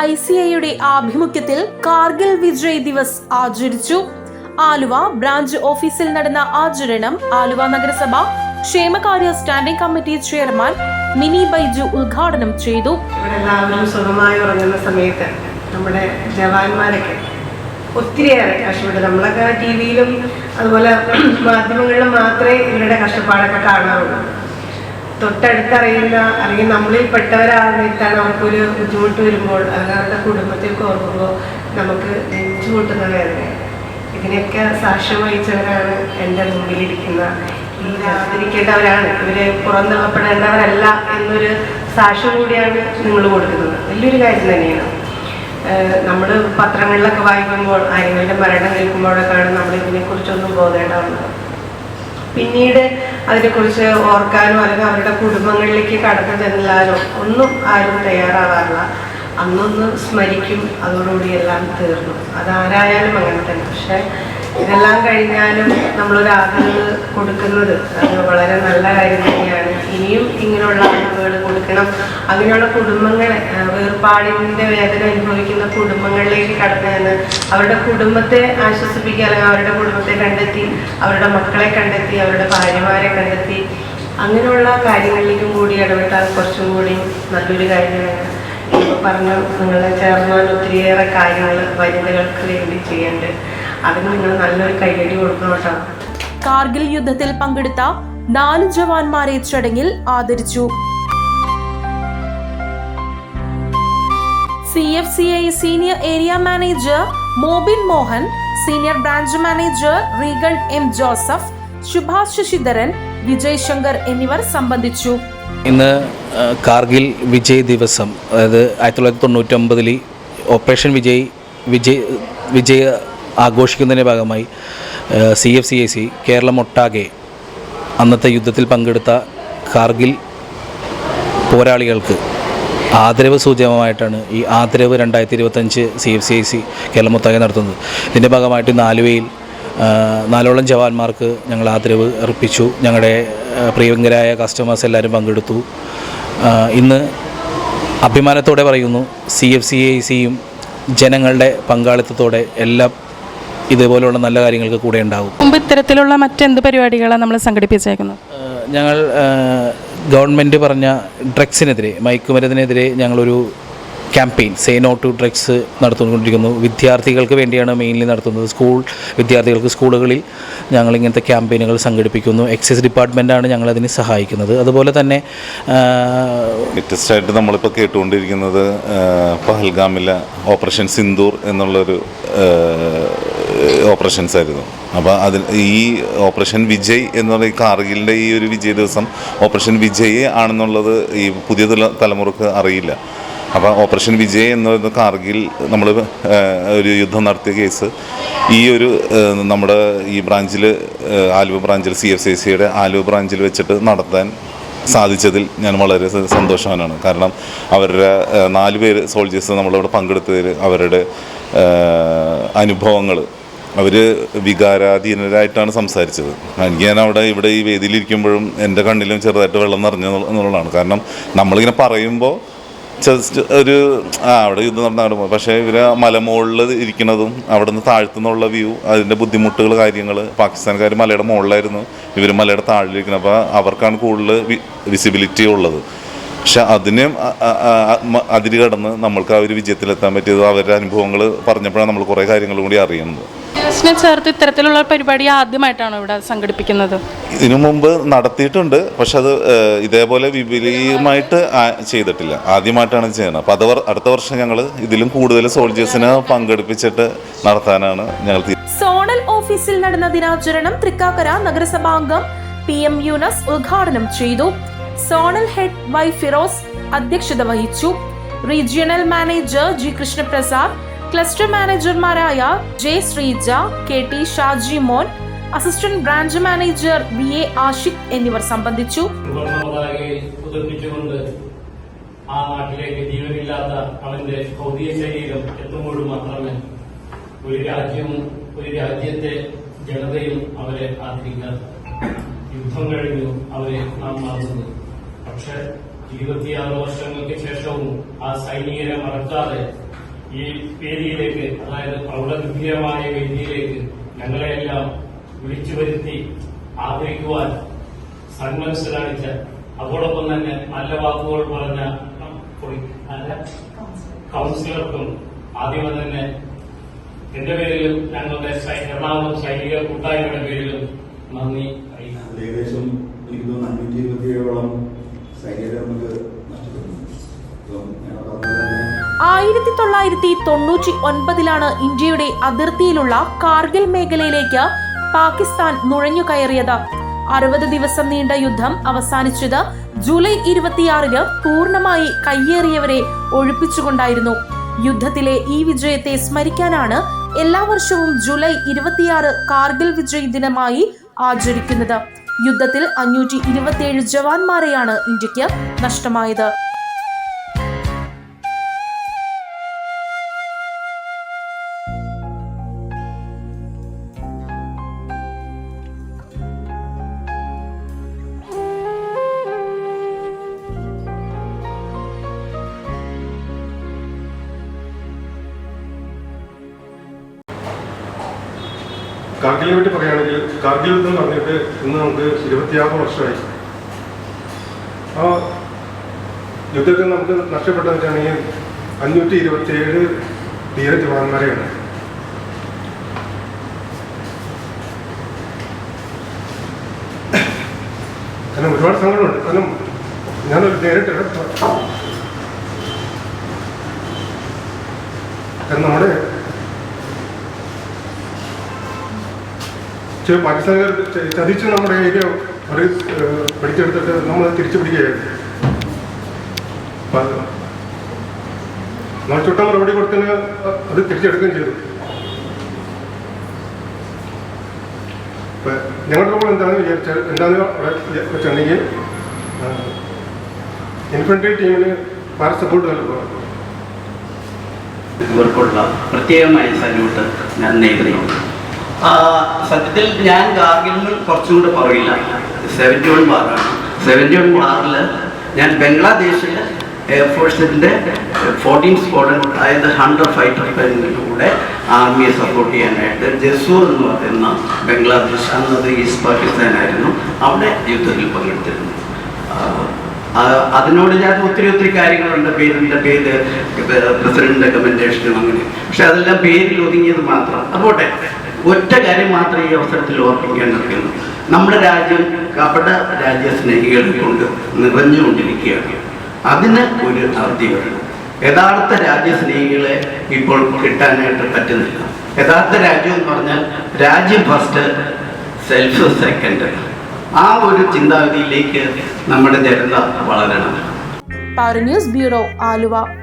I C ഐയുടെ ആഭിമുഖ്യത്തിൽ കാർഗിൽ വിജയ് ദിവസ് ആചരിച്ചു. ആലുവ ബ്രാഞ്ച് ഓഫീസിൽ നടന്ന ആചരണം ആലുവ നഗരസഭ ക്ഷേമകാര്യ standing committee chairman Mini Baiju ഉദ്ഘാടനം ചെയ്തു. സുഖമായി ഉറങ്ങുന്ന സമയത്ത് നമ്മുടെ ജവാന്മാരൊക്കെ ഒത്തിരിയേറെ കഷ്ടപ്പെട്ട് നമ്മളൊക്കെ ടി വിയിലും അതുപോലെ മാധ്യമങ്ങളിലും മാത്രമേ ഇവരുടെ കഷ്ടപ്പാടൊക്കെ കാണാറുള്ളൂ. തൊട്ടടുത്തറിയുന്ന അല്ലെങ്കിൽ നമ്മളിൽ പെട്ടവരാകുന്നിട്ടാണ് അവർക്കൊരു ബുദ്ധിമുട്ട് വരുമ്പോൾ അല്ലെങ്കിൽ അവരുടെ കുടുംബത്തിൽ ഓർക്കുമ്പോൾ നമുക്ക് നെഞ്ചു കൂട്ടുന്ന വേദന ഇതിനൊക്കെ സാക്ഷ്യം വഹിച്ചവരാണ് എന്റെ മുമ്പിലിരിക്കുന്ന ഈ ആദരിക്കേണ്ടവരാണ് ഇവർ പുറന്തള്ളപ്പെടേണ്ടവരല്ല എന്നൊരു സാക്ഷ്യം കൂടിയാണ് നിങ്ങൾ കൊടുക്കുന്നത്. വലിയൊരു കാര്യം തന്നെയാണ്. നമ്മൾ പത്രങ്ങളിലൊക്കെ വായിക്കുമ്പോൾ ആരെങ്കിലും മരണം കേൾക്കുമ്പോഴൊക്കെയാണ് നമ്മൾ ഇതിനെക്കുറിച്ചൊന്നും ബോധേണ്ടാവുന്നത് പിന്നീട് അതിനെക്കുറിച്ച് ഓർക്കാനോ അല്ലെങ്കിൽ അവരുടെ കുടുംബങ്ങളിലേക്ക് കടന്നു ചെല്ലാനോ ഒന്നും ആരും തയ്യാറാവാറില്ല. അന്നൊന്ന് സ്മരിക്കും അതോടുകൂടി എല്ലാം തീർന്നു. അതാരായാലും അങ്ങനെ തന്നെ. പക്ഷെ ഇതെല്ലാം കഴിഞ്ഞാലും നമ്മളൊരാഗ്രഹം കൊടുക്കുന്നത് അത് വളരെ നല്ല കാര്യം തന്നെയാണ്. ഇനിയും ഇങ്ങനെയുള്ള അറിവുകൾ കൊടുക്കണം. അങ്ങനെയുള്ള കുടുംബങ്ങളെ വേർപാടിന്റെ വേദന അനുഭവിക്കുന്ന കുടുംബങ്ങളിലേക്ക് കടന്നു അവരുടെ കുടുംബത്തെ ആശ്വസിപ്പിക്കുക അല്ലെങ്കിൽ അവരുടെ കുടുംബത്തെ കണ്ടെത്തി അവരുടെ മക്കളെ കണ്ടെത്തി അവരുടെ ഭാര്യമാരെ കണ്ടെത്തി അങ്ങനെയുള്ള കാര്യങ്ങളിലേക്കും കൂടി ഇടപെട്ടാൽ കുറച്ചും കൂടി നല്ലൊരു കാര്യമാണ്. ഇപ്പോൾ പറഞ്ഞു നിങ്ങളെ ചേർന്നാൽ ഒത്തിരിയേറെ കാര്യങ്ങൾ വനിതകൾക്ക് വേണ്ടി ചെയ്യേണ്ടത്. അതിന് നിങ്ങൾ നല്ലൊരു കൈയടി കൊടുക്കണം കേട്ടോ. കാർഗിൽ യുദ്ധത്തിൽ പങ്കെടുത്ത നാല് ജവാന്മാരെ ചടങ്ങിൽ ആദരിച്ചു. C F C I senior area manager Mobin Mohan senior branch manager Reagan M Joseph Subhash Sasidharan Vijay Shankar എന്നിവർ സംബന്ധിച്ചു. ഇന്ന് കാർഗിൽ വിജയ് ദിവസം അതായത് ആയിരത്തി തൊള്ളായിരത്തി തൊണ്ണൂറ്റൊമ്പതിൽ ഓപ്പറേഷൻ വിജയ് വിജയ് വിജയ് ആഘോഷിക്കുന്നതിന്റെ ഭാഗമായി C F C I C Keralam ഒട്ടാകെ അന്നത്തെ യുദ്ധത്തിൽ പങ്കെടുത്ത കാർഗിൽ പോരാളികൾക്ക് ആദരവ് സൂചകമായിട്ടാണ് ഈ ആദരവ് രണ്ടായിരത്തി ഇരുപത്തഞ്ച് C F C I C Keralam ഒട്ടാകെ നടത്തുന്നത്. ഇതിന്റെ ഭാഗമായിട്ട് നാലുവയിൽ നാലോളം ജവാന്മാർക്ക് ഞങ്ങൾ ആദരവ് അർപ്പിച്ചു. ഞങ്ങളുടെ പ്രിയങ്കരായ കസ്റ്റമേഴ്സ് എല്ലാവരും പങ്കെടുത്തു. ഇന്ന് അഭിമാനത്തോടെ പറയുന്നു സി എഫ് സി ഐ സിയും ജനങ്ങളുടെ പങ്കാളിത്തത്തോടെ എല്ലാം ഇതുപോലെയുള്ള നല്ല കാര്യങ്ങൾക്ക് കൂടെ ഉണ്ടാവും. മുമ്പ് ഇത്തരത്തിലുള്ള മറ്റെന്ത് പരിപാടികളാണ് നമ്മൾ സംഘടിപ്പിച്ചേക്കുന്നത്? ഞങ്ങൾ ഗവൺമെന്റ് പറഞ്ഞ ഡ്രഗ്സിനെതിരെ മയക്കുമരുന്നിനെതിരെ ഞങ്ങളൊരു campaign say no to drugs നടത്തുകൊണ്ടിരിക്കുന്നു വിദ്യാർത്ഥികൾക്ക് വേണ്ടിയാണ് മെയിൻലി നടത്തുന്നത്. സ്കൂൾ വിദ്യാർത്ഥികൾക്ക് സ്കൂളുകളിൽ ഞങ്ങൾ ഇങ്ങനത്തെ ക്യാമ്പയിനുകൾ സംഘടിപ്പിക്കുന്നു. എക്സൈസ് ഡിപ്പാർട്ട്മെന്റാണ് ഞങ്ങളതിന് സഹായിക്കുന്നത്. അതുപോലെ തന്നെ ലേറ്റസ്റ്റായിട്ട് നമ്മളിപ്പോൾ കേട്ടുകൊണ്ടിരിക്കുന്നത് പഹൽഗാമിലെ ഓപ്പറേഷൻ സിന്ദൂർ എന്നുള്ളൊരു ഓപ്പറേഷൻസ് ആയിരുന്നു അപ്പോൾ അതിൽ ഈ ഓപ്പറേഷൻ വിജയ് എന്ന് പറയുന്ന കാർഗിലിന്റെ ഈ ഒരു വിജയ ദിവസം ഓപ്പറേഷൻ വിജയ് ആണെന്നുള്ളത് ഈ പുതിയ തല- തലമുറയ്ക്ക് അറിയില്ല. അപ്പോൾ ഓപ്പറേഷൻ വിജയ് എന്ന് പറയുന്ന കാർഗിൽ നമ്മൾ ഒരു യുദ്ധം നടത്തിയ കേസ് ഈ ഒരു നമ്മുടെ ഈ ബ്രാഞ്ചിൽ ആലുവ ബ്രാഞ്ചിൽ സി എഫ് സി സിയുടെ ആലുവ ബ്രാഞ്ചിൽ വെച്ചിട്ട് നടത്താൻ സാധിച്ചതിൽ ഞാൻ വളരെ സന്തോഷവാനാണ്. കാരണം അവരുടെ നാല് പേര് സോൾജേഴ്സ് നമ്മളിവിടെ പങ്കെടുത്തതിൽ അവരുടെ അനുഭവങ്ങൾ അവർ വികാരാധീനരായിട്ടാണ് സംസാരിച്ചത്. എനിക്ക് ഞാൻ അവിടെ ഇവിടെ ഈ വേദിയിലിരിക്കുമ്പോഴും എന്റെ കണ്ണിലും ചെറുതായിട്ട് വെള്ളം നിറഞ്ഞു എന്നുള്ളതാണ്. കാരണം നമ്മളിങ്ങനെ പറയുമ്പോൾ ജസ്റ്റ് ഒരു ആ അവിടെ യുദ്ധം നടന്ന പക്ഷേ ഇവർ മലമുകളിൽ ഇരിക്കുന്നതും അവിടെ നിന്ന് താഴ്ത്തുന്നുള്ള വ്യൂ അതിന്റെ ബുദ്ധിമുട്ടുകൾ കാര്യങ്ങൾ പാകിസ്ഥാൻകാർ മലയുടെ മുകളിലായിരുന്നു. ഇവർ മലയുടെ താഴിലിരിക്കുന്നത് അപ്പോൾ അവർക്കാണ് കൂടുതൽ വിസിബിലിറ്റി ഉള്ളത്. പക്ഷെ അതിനെ അ- അ- അ- മ- അതിര് കടന്ന് നമ്മൾക്ക് ആ ഒരു വിജയത്തിലെത്താൻ പറ്റിയത് അവരുടെ അനുഭവങ്ങൾ പറഞ്ഞപ്പോഴാണ് നമ്മൾ കുറേ കാര്യങ്ങൾ കൂടി അറിയുന്നത്. ദിവസനെ ചേർത്ത് ഇത്തരത്തിലുള്ള പരിപാടി ആദ്യമായിട്ടാണ് ഇവിടെ സംഘടിപ്പിക്കുന്നത്? ഇതിനു മുമ്പ് നടത്തിയിട്ടുണ്ട്. പക്ഷെ അത് ഇതേപോലെ വിപുലീയമായിട്ട് ചെയ്തിട്ടില്ല. ആദ്യമായിട്ടാണ് ചെയ്യുന്നത്. അപ്പോൾ അത് അടുത്ത വർഷം ഞങ്ങൾ ഇതിലും കൂടുതൽ സോൾജേഴ്സിനെ പങ്കെടുപ്പിച്ചിട്ട് നടത്താനാണ് ഞങ്ങൾ തീ- സോണൽ ഓഫീസിൽ നടന്ന ദിനാചരണം തൃക്കാക്കര നഗരസഭാംഗം പി എം യൂനസ് ഉദ്ഘാടനം ചെയ്തു. സോണൽ ഹെഡ് വൈ ഫിറോസ് അധ്യക്ഷത വഹിച്ചു. Regional manager G Krishnaprasad cluster മാനേജർമാരായ J Sreeja K T Shajimon assistant branch manager V. A. Ashiq എന്നിവർ സംബന്ധിച്ചു. ആ നാട്ടിലേക്ക് ജീവനില്ലാത്ത അവന്റെ ഭൗതിക ശരീരം എത്തുമ്പോഴും മാത്രമേ ഒരു രാജ്യവും ഒരു രാജ്യത്തെ ജനതയും അവരെ ആദരിക്കാത്ത യുദ്ധം കഴിഞ്ഞു അവരെ നാം മറന്നത് പക്ഷെ ഇരുപത്തിയാറ് വർഷങ്ങൾക്ക് ശേഷവും ആ സൈനികരെ മറക്കാതെ ഈ വേദിയിലേക്ക് അതായത് പ്രൗഢഗംഭീരമായ വേദിയിലേക്ക് ഞങ്ങളെയെല്ലാം വിളിച്ചു വരുത്തി ആദരിക്കുവാൻ സന്മനസ് കാണിച്ച അതോടൊപ്പം തന്നെ നല്ല വാക്കുകൾ പറഞ്ഞ? കൗൺസിലർക്കും ആദ്യമേ തന്നെ എന്റെ പേരിലും ഞങ്ങളുടെ എറണാകുളം സൈനിക കൂട്ടായ്മയുടെ പേരിലും നന്ദി ഏകദേശം എനിക്ക് തോന്നുന്നു അഞ്ഞൂറ്റി ഇരുപത്തിയേഴോളം സൈനികരെ നമുക്ക് നഷ്ടപ്പെടുന്നു ആയിരത്തി തൊള്ളായിരത്തി തൊണ്ണൂറ്റി ഒൻപതിലാണ് ഇന്ത്യയുടെ അതിർത്തിയിലുള്ള കാർഗിൽ മേഖലയിലേക്ക് പാകിസ്ഥാൻ നുഴഞ്ഞു കയറിയത് അറുപത് ദിവസം നീണ്ട യുദ്ധം അവസാനിച്ചത് ജൂലൈ ഇരുപത്തിയാറിന് പൂർണമായി കയ്യേറിയവരെ ഒഴിപ്പിച്ചുകൊണ്ടായിരുന്നു. യുദ്ധത്തിലെ ഈ വിജയത്തെ സ്മരിക്കാനാണ് എല്ലാ വർഷവും ജൂലൈ ഇരുപത്തിയാറ് കാർഗിൽ വിജയ ദിനമായി ആചരിക്കുന്നത്. യുദ്ധത്തിൽ അഞ്ഞൂറ്റി ഇരുപത്തിയേഴ് ജവാന്മാരെയാണ് ഇന്ത്യയ്ക്ക് നഷ്ടമായത്. കാർഗിലിനെ പറ്റി പറയുകയാണെങ്കിൽ കാർഗിൽ യുദ്ധം പറഞ്ഞിട്ട് ഇന്ന് നമുക്ക് ഇരുപത്തിയാറ് വർഷമായി. ആ യുദ്ധത്തിൽ നമുക്ക് നഷ്ടപ്പെട്ടതെന്ന് വെച്ചാണെങ്കിൽ അഞ്ഞൂറ്റി ഇരുപത്തിയേഴ് ധീര ജവാന്മാരെയാണ്. കാരണം ഒരുപാട് സങ്കടമുണ്ട് കാരണം ഞാനൊരു നേരിട്ട് കാരണം നമ്മുടെ പാകിസ്ഥാനുകാർ ചതിച്ച് നമ്മുടെ ഏരിയ ഏഹ്, പിടിച്ചെടുത്തിട്ട് നമ്മൾ തിരിച്ചു പിടിക്കുകയായിരുന്നു. നമ്മൾ ചുട്ട മറുപടി കൊടുത്തതിന് അത് തിരിച്ചെടുക്കുകയും ചെയ്തു. ഞങ്ങളുടെ റോൾ എന്താണെന്ന് വിചാരിച്ചാൽ എന്താണെന്ന് വെച്ചിട്ടുണ്ടെങ്കിൽ ഇൻഫൻട്രി ടീമിന് പാര സപ്പോർട്ട് നൽകുക ഇവർക്കുള്ള പ്രത്യേകമായ സല്യൂട്ട് ഞാൻ നേരുന്നു. സത്യത്തിൽ ഞാൻ കാർഗിലിന് കുറച്ചും കൂടെ പറയില്ല. സെവന്റി വൺ ബാറാണ്. സെവന്റി വൺ ബാറിൽ ഞാൻ ബംഗ്ലാദേശിൽ എയർഫോഴ്സിന്റെ ഫോർട്ടീൻ സ്ക്വാഡൻ അതായത് ഹൺഡ്രഡ് ഫൈറ്റർ കൂടെ ആർമിയെ സപ്പോർട്ട് ചെയ്യാനായിട്ട് ജസൂർ എന്ന് പറയുന്ന ബംഗ്ലാദേശ് അന്നത് ഈസ്റ്റ് പാകിസ്ഥാനായിരുന്നു അവിടെ യുദ്ധത്തിൽ പങ്കെടുത്തിരുന്നു. അതിനോട് ഞാൻ ഒത്തിരി ഒത്തിരി കാര്യങ്ങളുണ്ട്. പേരിന്റെ പേര് പ്രസിഡന്റ് റെക്കമെൻഡേഷനും അങ്ങനെ. പക്ഷെ അതെല്ലാം പേരിൽ ഒതുങ്ങിയത് മാത്രം. അതുപോട്ടെ ഒറ്റ കാര്യം മാത്രമേ ഈ അവസരത്തിൽ നിൽക്കുന്നു. നമ്മുടെ രാജ്യം കപട രാജ്യസ്നേഹികളെ കൊണ്ട് നിറഞ്ഞുകൊണ്ടിരിക്കുകയാണ്. അതിന് ഒരു അർത്ഥമുണ്ട് യഥാർത്ഥ രാജ്യസ്നേഹികളെ ഇപ്പോൾ കിട്ടാനായിട്ട് പറ്റുന്നില്ല. യഥാർത്ഥ രാജ്യം എന്ന് പറഞ്ഞാൽ രാജ്യം ഫസ്റ്റ് സെൽഫ് സെക്കൻഡ് ആ ഒരു ചിന്താഗതിയിലേക്ക് നമ്മുടെ ജനത വളരണം. Power news bureau Aluva.